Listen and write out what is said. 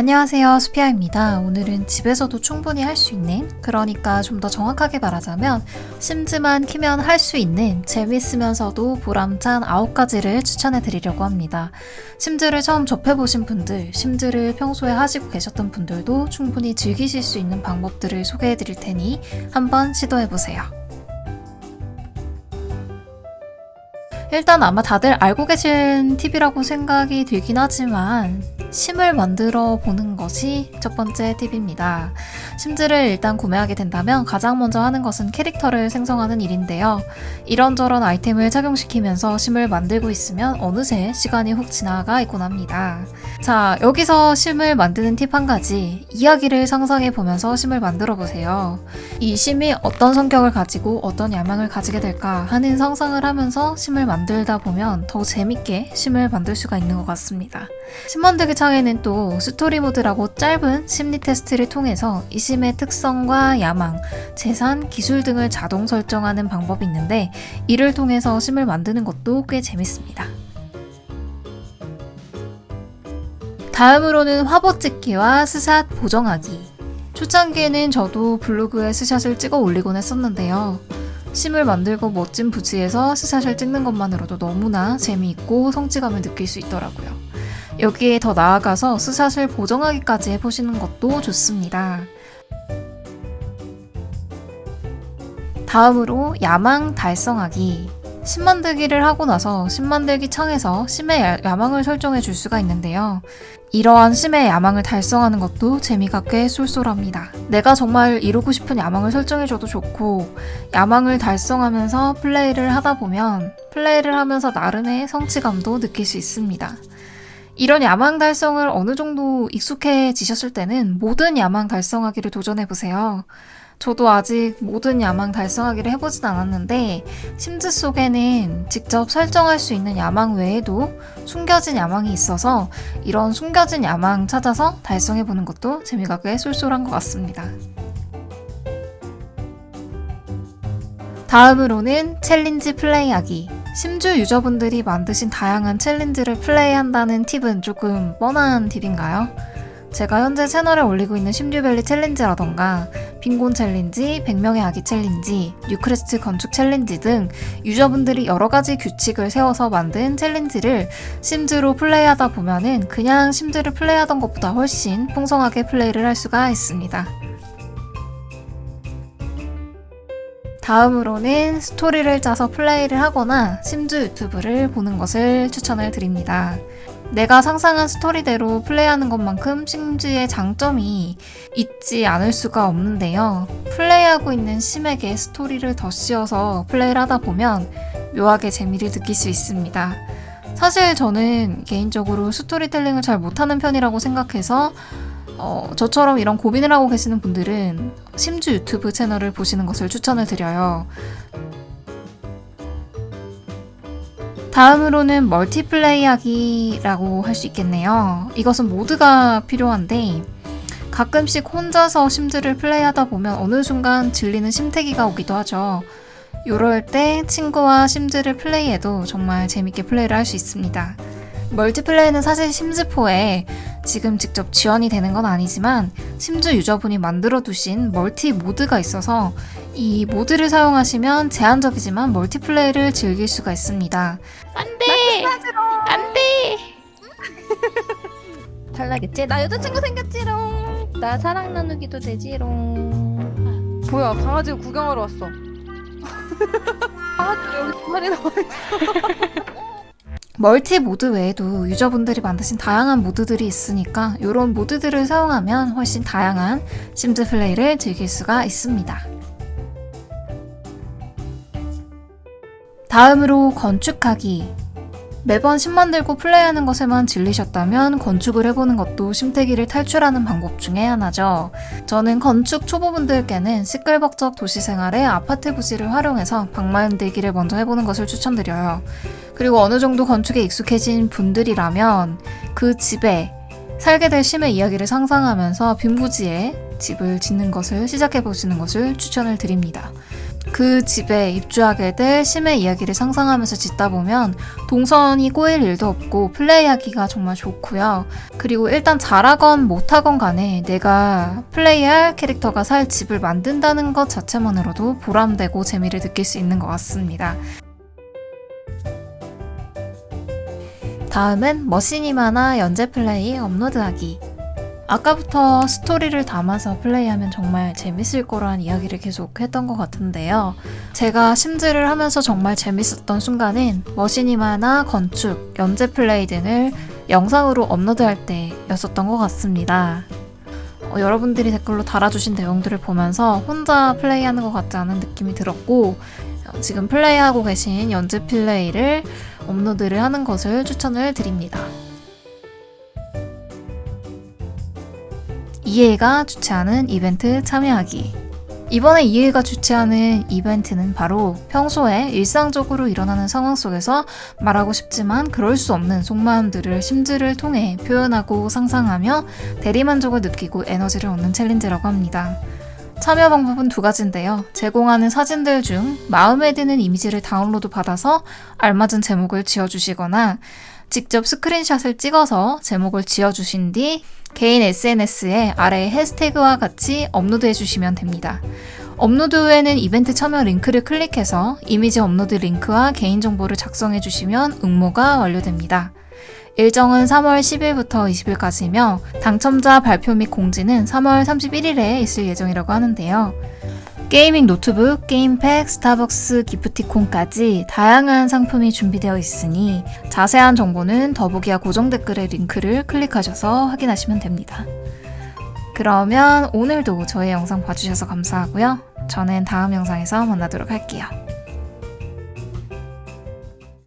안녕하세요. 수피아입니다. 오늘은 집에서도 충분히 할 수 있는, 그러니까 좀 더 정확하게 말하자면, 심즈만 키면 할 수 있는 재밌으면서도 보람찬 9가지를 추천해 드리려고 합니다. 심즈를 처음 접해보신 분들, 심즈를 평소에 하시고 계셨던 분들도 충분히 즐기실 수 있는 방법들을 소개해 드릴 테니 한번 시도해 보세요. 일단 아마 다들 알고 계신 팁이라고 생각이 들긴 하지만 심을 만들어 보는 것이 첫 번째 팁입니다. 심즈를 일단 구매하게 된다면 가장 먼저 하는 것은 캐릭터를 생성하는 일인데요. 이런저런 아이템을 착용시키면서 심을 만들고 있으면 어느새 시간이 훅 지나가 있곤 합니다. 자, 여기서 심을 만드는 팁 한 가지. 이야기를 상상해 보면서 심을 만들어 보세요. 이 심이 어떤 성격을 가지고 어떤 야망을 가지게 될까 하는 상상을 하면서 심을 만들 다 보면 더 재밌게 심을 만들 수가 있는 것 같습니다. 심 만들기 창에는 또 스토리 모드라고 짧은 심리 테스트를 통해서 이 심의 특성과 야망, 재산, 기술 등을 자동 설정하는 방법이 있는데 이를 통해서 심을 만드는 것도 꽤 재밌습니다. 다음으로는 화보 찍기와 스샷 보정하기. 초창기에는 저도 블로그에 스샷을 찍어 올리곤 했었는데요. 심을 만들고 멋진 부지에서 스샷을 찍는 것만으로도 너무나 재미있고 성취감을 느낄 수 있더라고요. 여기에 더 나아가서 스샷을 보정하기까지 해보시는 것도 좋습니다. 다음으로 야망 달성하기. 심 만들기를 하고 나서 심 만들기 창에서 심의 야- 야망을 설정해 줄 수가 있는데요. 이러한 심의 야망을 달성하는 것도 재미가 꽤 쏠쏠합니다. 내가 정말 이루고 싶은 야망을 설정해줘도 좋고, 야망을 달성하면서 플레이를 하다 보면, 플레이를 하면서 나름의 성취감도 느낄 수 있습니다. 이런 야망 달성을 어느 정도 익숙해지셨을 때는 모든 야망 달성하기를 도전해보세요. 저도 아직 모든 야망 달성하기를 해보진 않았는데, 심즈 속에는 직접 설정할 수 있는 야망 외에도 숨겨진 야망이 있어서 이런 숨겨진 야망 찾아서 달성해보는 것도 재미가 꽤 쏠쏠한 것 같습니다. 다음으로는 챌린지 플레이하기. 심주 유저분들이 만드신 다양한 챌린지를 플레이한다는 팁은 조금 뻔한 팁인가요? 제가 현재 채널에 올리고 있는 심듀밸리 챌린지라던가 빈곤 챌린지, 100명의 아기 챌린지, 뉴크레스트 건축 챌린지 등 유저분들이 여러 가지 규칙을 세워서 만든 챌린지를 심즈로 플레이하다 보면은 그냥 심즈를 플레이하던 것보다 훨씬 풍성하게 플레이를 할 수가 있습니다. 다음으로는 스토리를 짜서 플레이를 하거나 심즈 유튜브를 보는 것을 추천을 드립니다. 내가 상상한 스토리대로 플레이하는 것만큼 심즈의 장점이 있지 않을 수가 없는데요. 플레이하고 있는 심에게 스토리를 더 씌워서 플레이를 하다 보면 묘하게 재미를 느낄 수 있습니다. 사실 저는 개인적으로 스토리텔링을 잘 못하는 편이라고 생각해서 어, 저처럼 이런 고민을 하고 계시는 분들은 심주 유튜브 채널을 보시는 것을 추천을 드려요. 다음으로는 멀티플레이 하기라고 할 수 있겠네요. 이것은 모드가 필요한데 가끔씩 혼자서 심즈를 플레이하다 보면 어느 순간 질리는 심태기가 오기도 하죠. 이럴 때 친구와 심즈를 플레이해도 정말 재밌게 플레이를 할 수 있습니다. 멀티플레이는 사실 심즈포에 지금 직접 지원이 되는 건 아니지만 심즈 유저분이 만들어 두신 멀티 모드가 있어서 이 모드를 사용하시면 제한적이지만 멀티플레이를 즐길 수가 있습니다. 안돼 안돼 탈락했지? 나 여자친구 생겼지롱. 나 사랑 나누기도 되지롱. 뭐야 강아지가 구경하러 왔어 강아지 여기 두 마리 나와 있어 멀티 모드 외에도 유저분들이 만드신 다양한 모드들이 있으니까 이런 모드들을 사용하면 훨씬 다양한 심즈 플레이를 즐길 수가 있습니다. 다음으로 건축하기. 매번 심 만들고 플레이하는 것에만 질리셨다면 건축을 해보는 것도 심태기를 탈출하는 방법 중에 하나죠. 저는 건축 초보분들께는 시끌벅적 도시 생활의 아파트 부지를 활용해서 방 만들기를 먼저 해보는 것을 추천드려요. 그리고 어느 정도 건축에 익숙해진 분들이라면 그 집에 살게 될 심의 이야기를 상상하면서 빈부지에 집을 짓는 것을 시작해 보시는 것을 추천을 드립니다. 그 집에 입주하게 될 심의 이야기를 상상하면서 짓다 보면 동선이 꼬일 일도 없고 플레이하기가 정말 좋고요. 그리고 일단 잘하건 못하건 간에 내가 플레이할 캐릭터가 살 집을 만든다는 것 자체만으로도 보람되고 재미를 느낄 수 있는 것 같습니다. 다음은 머시니마나 연재 플레이 업로드하기. 아까부터 스토리를 담아서 플레이하면 정말 재밌을 거란 이야기를 계속 했던 것 같은데요. 제가 심즈를 하면서 정말 재밌었던 순간은 머시니마나 건축, 연재 플레이 등을 영상으로 업로드할 때였었던 것 같습니다. 어, 여러분들이 댓글로 달아주신 내용들을 보면서 혼자 플레이하는 것 같지 않은 느낌이 들었고 어, 지금 플레이하고 계신 연재 플레이를 업로드를 하는 것을 추천을 드립니다. 이해가 주최하는 이벤트 참여하기. 이번에 이해가 주최하는 이벤트는 바로 평소에 일상적으로 일어나는 상황 속에서 말하고 싶지만 그럴 수 없는 속마음들을 심즈를 통해 표현하고 상상하며 대리만족을 느끼고 에너지를 얻는 챌린지라고 합니다. 참여 방법은 두 가지인데요. 제공하는 사진들 중 마음에 드는 이미지를 다운로드 받아서 알맞은 제목을 지어주시거나 직접 스크린샷을 찍어서 제목을 지어주신 뒤 개인 SNS에 아래 해시태그와 같이 업로드해 주시면 됩니다. 업로드 후에는 이벤트 참여 링크를 클릭해서 이미지 업로드 링크와 개인정보를 작성해 주시면 응모가 완료됩니다. 일정은 3월 10일부터 20일까지이며 당첨자 발표 및 공지는 3월 31일에 있을 예정이라고 하는데요. 게이밍 노트북, 게임팩, 스타벅스 기프티콘까지 다양한 상품이 준비되어 있으니 자세한 정보는 더보기와 고정 댓글의 링크를 클릭하셔서 확인하시면 됩니다. 그러면 오늘도 저의 영상 봐주셔서 감사하고요. 저는 다음 영상에서 만나도록 할게요.